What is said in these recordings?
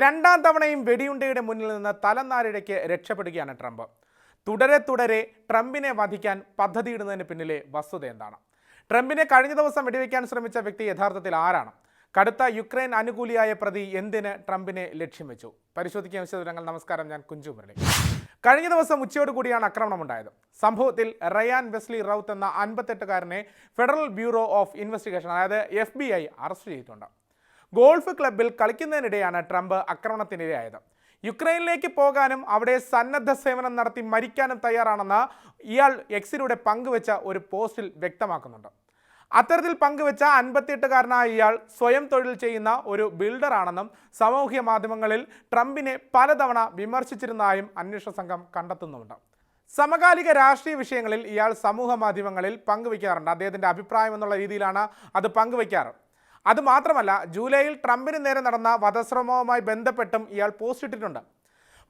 രണ്ടാം തവണയും വെടിയുണ്ടയുടെ മുന്നിൽ നിന്ന് തലനാരിഴയ്ക്ക് രക്ഷപ്പെടുകയാണ് ട്രംപ്. തുടരെ തുടരെ ട്രംപിനെ വധിക്കാൻ പദ്ധതിയിടുന്നതിന് പിന്നിലെ വസ്തുത എന്താണ്? ട്രംപിനെ കഴിഞ്ഞ ദിവസം വെടിവെക്കാൻ ശ്രമിച്ച വ്യക്തി യഥാർത്ഥത്തിൽ ആരാണ്? കടുത്ത യുക്രൈൻ അനുകൂലിയായ പ്രതി എന്തിന് ട്രംപിനെ ലക്ഷ്യം വെച്ചു? പരിശോധിക്കാൻ വിശദവിവരങ്ങൾ നമസ്കാരം ഞാൻ കുഞ്ചു മുരളി. കഴിഞ്ഞ ദിവസം ഉച്ചയോട് കൂടിയാണ് ആക്രമണമുണ്ടായത്. സംഭവത്തിൽ റയാൻ വെസ്ലി റൌത്ത് എന്ന അൻപത്തെട്ടുകാരനെ ഫെഡറൽ ബ്യൂറോ ഓഫ് ഇൻവെസ്റ്റിഗേഷൻ അതായത് എഫ് അറസ്റ്റ് ചെയ്തിട്ടുണ്ട്. ഗോൾഫ് ക്ലബിൽ കളിക്കുന്നതിനിടെയാണ് ട്രംപ് ആക്രമണത്തിനിരയായത്. യുക്രൈനിലേക്ക് പോകാനും അവിടെ സന്നദ്ധ സേവനം നടത്തി മരിക്കാനും തയ്യാറാണെന്ന് ഇയാൾ എക്സിലൂടെ പങ്കുവെച്ച ഒരു പോസ്റ്റിൽ വ്യക്തമാക്കുന്നുണ്ട്. അത്തരത്തിൽ പങ്കുവെച്ച അൻപത്തിയെട്ടുകാരനായ ഇയാൾ സ്വയം തൊഴിൽ ചെയ്യുന്ന ഒരു ബിൽഡറാണെന്നും സാമൂഹ്യ മാധ്യമങ്ങളിൽ ട്രംപിനെ പലതവണ വിമർശിച്ചിരുന്നതായും അന്വേഷണ സംഘം കണ്ടെത്തുന്നുമുണ്ട്. സമകാലിക രാഷ്ട്രീയ വിഷയങ്ങളിൽ ഇയാൾ സമൂഹ മാധ്യമങ്ങളിൽ പങ്കുവയ്ക്കാറുണ്ട് അദ്ദേഹത്തിന്റെ അഭിപ്രായം എന്നുള്ള രീതിയിലാണ് അത് പങ്കുവയ്ക്കാറ് അത് മാത്രമല്ല ജൂലൈയിൽ ട്രംപിന് നേരെ നടന്ന വധശ്രമവുമായി ബന്ധപ്പെട്ടും ഇയാൾ പോസ്റ്റ് ഇട്ടിട്ടുണ്ട്.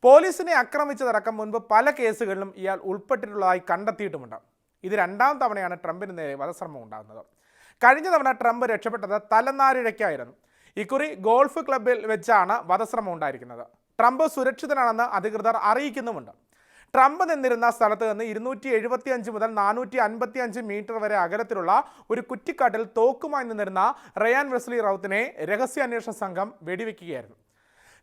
പോലീസിനെ ആക്രമിച്ചതടക്കം മുൻപ് പല കേസുകളിലും ഇയാൾ ഉൾപ്പെട്ടിട്ടുള്ളതായി കണ്ടെത്തിയിട്ടുമുണ്ട്. ഇത് രണ്ടാം തവണയാണ് ട്രംപിന് നേരെ വധശ്രമം ഉണ്ടാകുന്നത്. കഴിഞ്ഞ തവണ ട്രംപ് രക്ഷപ്പെട്ടത് തലനാരിഴയ്ക്കായിരുന്നു. ഇക്കുറി ഗോൾഫ് ക്ലബിൽ വെച്ചാണ് വധശ്രമം ഉണ്ടായിരിക്കുന്നത്. ട്രംപ് സുരക്ഷിതനാണെന്ന് അധികൃതർ അറിയിക്കുന്നുമുണ്ട്. ട്രംപ് നിന്നിരുന്ന സ്ഥലത്ത് നിന്ന് ഇരുന്നൂറ്റി എഴുപത്തി അഞ്ച് മുതൽ നാനൂറ്റി അൻപത്തി അഞ്ച് മീറ്റർ വരെ അകലത്തിലുള്ള ഒരു കുറ്റിക്കാട്ടിൽ തോക്കുമായി നിന്നിരുന്ന റയാൻ വെസ്ലി റൌത്തിനെ രഹസ്യാന്വേഷണ സംഘം വെടിവെക്കുകയായിരുന്നു.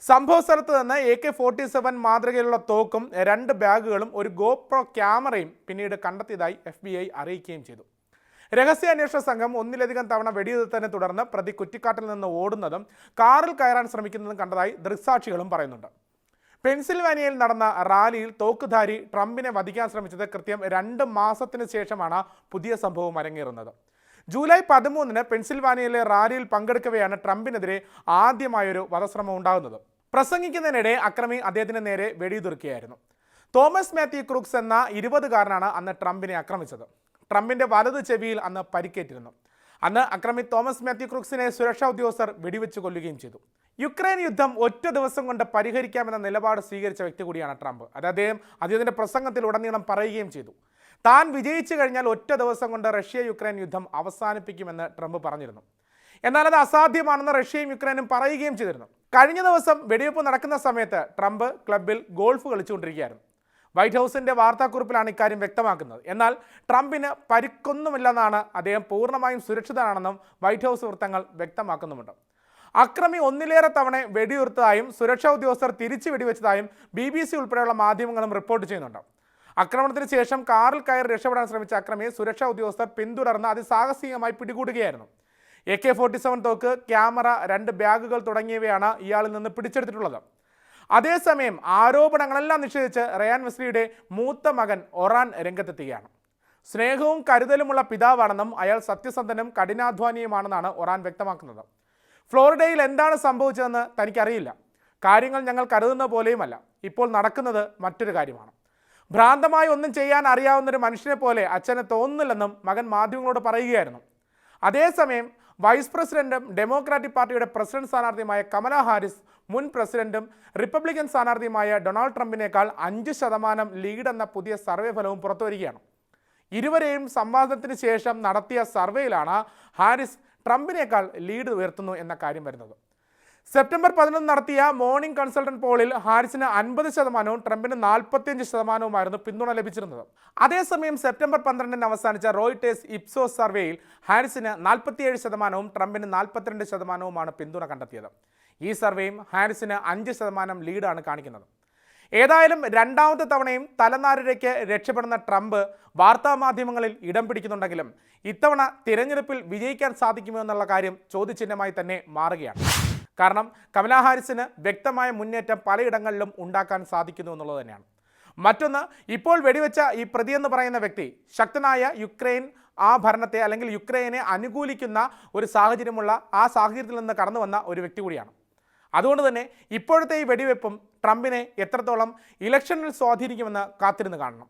സംഭവ സ്ഥലത്ത് നിന്ന് എ കെ ഫോർട്ടി സെവൻ മാതൃകയിലുള്ള തോക്കും രണ്ട് ബാഗുകളും ഒരു ഗോപ്രോ ക്യാമറയും പിന്നീട് കണ്ടെത്തിയതായി എഫ് ബി ഐ അറിയിക്കുകയും ചെയ്തു. രഹസ്യാന്വേഷണ സംഘം ഒന്നിലധികം തവണ വെടിയുതിർത്തതിനെ തുടർന്ന് പ്രതി കുറ്റിക്കാട്ടിൽ നിന്ന് ഓടുന്നതും കാറിൽ കയറാൻ ശ്രമിക്കുന്നതും കണ്ടതായി ദൃക്സാക്ഷികളും പറയുന്നുണ്ട്. പെൻസിൽവാനിയയിൽ നടന്ന റാലിയിൽ തോക്കുധാരി ട്രംപിനെ വധിക്കാൻ ശ്രമിച്ചത് കൃത്യം രണ്ട് മാസത്തിന് ശേഷമാണ് പുതിയ സംഭവം അരങ്ങേറുന്നത്. ജൂലൈ പതിമൂന്നിന് പെൻസിൽവാനിയയിലെ റാലിയിൽ പങ്കെടുക്കവെയാണ് ട്രംപിനെതിരെ ആദ്യമായൊരു വധശ്രമം ഉണ്ടാകുന്നത്. പ്രസംഗിക്കുന്നതിനിടെ അക്രമി അദ്ദേഹത്തിന് നേരെ വെടിയുതിർക്കുകയായിരുന്നു. തോമസ് മാത്യു ക്രൂക്സ് എന്ന ഇരുപതുകാരനാണ് അന്ന് ട്രംപിനെ ആക്രമിച്ചത്. ട്രംപിന്റെ വലത് ചെവിയിൽ അന്ന് പരിക്കേറ്റിരുന്നു. അന്ന് അക്രമി തോമസ് മാത്യു ക്രൂക്സിനെ സുരക്ഷാ ഉദ്യോഗസ്ഥർ വെടിവെച്ച് കൊല്ലുകയും ചെയ്തു. യുക്രൈൻ യുദ്ധം ഒറ്റ ദിവസം കൊണ്ട് പരിഹരിക്കാമെന്ന നിലപാട് സ്വീകരിച്ച വ്യക്തി കൂടിയാണ് ട്രംപ്. അത് അദ്ദേഹം അദ്ദേഹത്തിന്റെ പ്രസംഗത്തിൽ ഉടനീളം പറയുകയും ചെയ്തു. താൻ വിജയിച്ചു കഴിഞ്ഞാൽ ഒറ്റ ദിവസം കൊണ്ട് റഷ്യ യുക്രൈൻ യുദ്ധം അവസാനിപ്പിക്കുമെന്ന് ട്രംപ് പറഞ്ഞിരുന്നു. എന്നാൽ അത് അസാധ്യമാണെന്ന് റഷ്യയും യുക്രൈനും പറയുകയും ചെയ്തിരുന്നു. കഴിഞ്ഞ ദിവസം വെടിവെപ്പ് നടക്കുന്ന സമയത്ത് ട്രംപ് ക്ലബിൽ ഗോൾഫ് കളിച്ചുകൊണ്ടിരിക്കുകയായിരുന്നു. വൈറ്റ് ഹൗസിന്റെ വാർത്താക്കുറിപ്പിലാണ് ഇക്കാര്യം വ്യക്തമാക്കുന്നത്. എന്നാൽ ട്രംപിന് പരിക്കൊന്നുമില്ലെന്നാണ് അദ്ദേഹം പൂർണമായും സുരക്ഷിതനാണെന്നും വൈറ്റ് ഹൗസ് വൃത്തങ്ങൾ വ്യക്തമാക്കുന്നുമുണ്ട്. അക്രമി ഒന്നിലേറെ തവണ വെടിയുർത്തതായും സുരക്ഷാ ഉദ്യോഗസ്ഥർ തിരിച്ചു വെടിവെച്ചതായും ബി ബി സി ഉൾപ്പെടെയുള്ള മാധ്യമങ്ങളും റിപ്പോർട്ട് ചെയ്യുന്നുണ്ട്. ആക്രമണത്തിന് ശേഷം കാറിൽ കയറി രക്ഷപ്പെടാൻ ശ്രമിച്ച അക്രമിയെ സുരക്ഷാ ഉദ്യോഗസ്ഥർ പിന്തുടർന്ന് അതിസാഹസികമായി പിടികൂടുകയായിരുന്നു. എ കെ ഫോർട്ടി സെവൻ തോക്ക് ക്യാമറ രണ്ട് ബാഗുകൾ തുടങ്ങിയവയാണ് ഇയാളിൽ നിന്ന് പിടിച്ചെടുത്തിട്ടുള്ളത്. അതേസമയം ആരോപണങ്ങളെല്ലാം നിഷേധിച്ച് റയാൻ വെസ്ലിയുടെ മൂത്ത മകൻ ഒറാൻ രംഗത്തെത്തുകയാണ്. സ്നേഹവും കരുതലുമുള്ള പിതാവാണെന്നും അയാൾ സത്യസന്ധനും കഠിനാധ്വാനിയുമാണെന്നാണ് ഒറാൻ വ്യക്തമാക്കുന്നത്. ഫ്ലോറിഡയിൽ എന്താണ് സംഭവിച്ചതെന്ന് തനിക്കറിയില്ല. കാര്യങ്ങൾ ഞങ്ങൾ കരുതുന്ന പോലെയുമല്ല. ഇപ്പോൾ നടക്കുന്നത് മറ്റൊരു കാര്യമാണ്. ഭ്രാന്തമായി ഒന്നും ചെയ്യാൻ അറിയാവുന്ന ഒരു മനുഷ്യനെ പോലെ അച്ഛനെ തോന്നുന്നില്ലെന്നും മകൻ മാധ്യമങ്ങളോട് പറയുകയായിരുന്നു. അതേസമയം വൈസ് പ്രസിഡന്റും ഡെമോക്രാറ്റിക് പാർട്ടിയുടെ പ്രസിഡന്റ് സ്ഥാനാർത്ഥിയുമായ കമല ഹാരിസ് മുൻ പ്രസിഡന്റും റിപ്പബ്ലിക്കൻ സ്ഥാനാർത്ഥിയുമായ ഡൊണാൾഡ് ട്രംപിനേക്കാൾ അഞ്ച് ശതമാനം ലീഡ് എന്ന പുതിയ സർവേ ഫലവും പുറത്തുവരികയാണ്. ഇരുവരെയും സംവാദത്തിന് ശേഷം നടത്തിയ സർവേയിലാണ് ഹാരിസ് ട്രംപിനേക്കാൾ ലീഡ് ഉയർത്തുന്നു എന്ന കാര്യം വരുന്നത്. സെപ്റ്റംബർ പതിനൊന്ന് നടത്തിയ മോർണിംഗ് കൺസൾട്ടന്റ് പോളിൽ ഹാരിസിന് അൻപത് ശതമാനവും ട്രംപിന് നാൽപ്പത്തിയഞ്ച് ശതമാനവുമായിരുന്നു പിന്തുണ ലഭിച്ചിരുന്നത്. അതേസമയം സെപ്റ്റംബർ പന്ത്രണ്ടിന് അവസാനിച്ച റോയിട്ടേഴ്സ് ഇപ്സോ സർവേയിൽ ഹാരിസിന് നാൽപ്പത്തിയേഴ് ശതമാനവും ട്രംപിന് നാൽപ്പത്തിരണ്ട് ശതമാനവുമാണ് പിന്തുണ കണ്ടെത്തിയത്. ഈ സർവേയും ഹാരിസിന് അഞ്ച് ശതമാനം ലീഡാണ് കാണിക്കുന്നത്. ഏതായാലും രണ്ടാമത്തെ തവണയും തലനാരിഴയ്ക്ക് രക്ഷപ്പെടുന്ന ട്രംപ് വാർത്താ മാധ്യമങ്ങളിൽ ഇടം പിടിക്കുന്നുണ്ടെങ്കിലും ഇത്തവണ തിരഞ്ഞെടുപ്പിൽ വിജയിക്കാൻ സാധിക്കുമോ എന്നുള്ള കാര്യം ചോദ്യചിഹ്നമായി തന്നെ മാറുകയാണ്. കാരണം കമലാ ഹാരിസിന് വ്യക്തമായ മുന്നേറ്റം പലയിടങ്ങളിലും ഉണ്ടാക്കാൻ സാധിക്കുന്നു എന്നുള്ളത് തന്നെയാണ്. മറ്റൊന്ന് ഇപ്പോൾ വെടിവെച്ച ഈ പ്രതി എന്ന് പറയുന്ന വ്യക്തി ശക്തനായ യുക്രൈൻ ആ ഭരണത്തെ അല്ലെങ്കിൽ യുക്രൈനെ അനുകൂലിക്കുന്ന ഒരു സാഹചര്യമുള്ള ആ സാഹചര്യത്തിൽ നിന്ന് കടന്നു വന്ന ഒരു വ്യക്തി കൂടിയാണ്. അതുകൊണ്ട് തന്നെ ഇപ്പോഴത്തെ ഈ വെടിവെപ്പും ട്രംപിനെ എത്രത്തോളം ഇലക്ഷനിൽ സ്വാധീനിക്കുമെന്ന് കാത്തിരുന്ന് കാണണം.